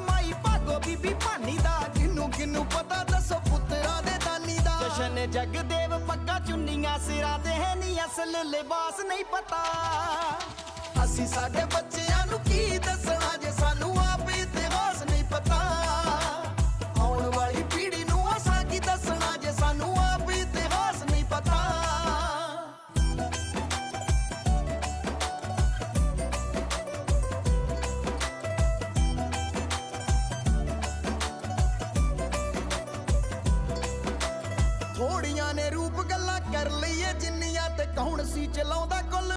ਮਾਈ ਭਾਗੋ, ਬੀਬੀ ਭਾਨੀ ਦਾ। ਕਿਨੂੰ ਕਿਨੂੰ ਪਤਾ ਦੱਸੋ ਪੁੱਤਰਾ ਦੇ ਦਾਨੀ ਦਾ। ਜਸ਼ਨ ਜਗਦੇਵ ਪੱਕਾ ਚੁੰਨੀਆਂ ਸਿਰਾਂ ਤੇ ਹੈ ਨਹੀਂ ਅਸਲ ਲਿਬਾਸ ਨਹੀਂ ਪਤਾ। ਅਸੀਂ ਸਾਡੇ ਬੱਚਿਆਂ ਨੂੰ ਕੀ ਨੇ ਰੂਪ ਗੱਲਾਂ ਕਰ ਲਈਏ ਜਿੰਨੀਆਂ ਤੇ ਕੌਣ ਸੀ ਚਲਾਉਂਦਾ ਕੁੱਲ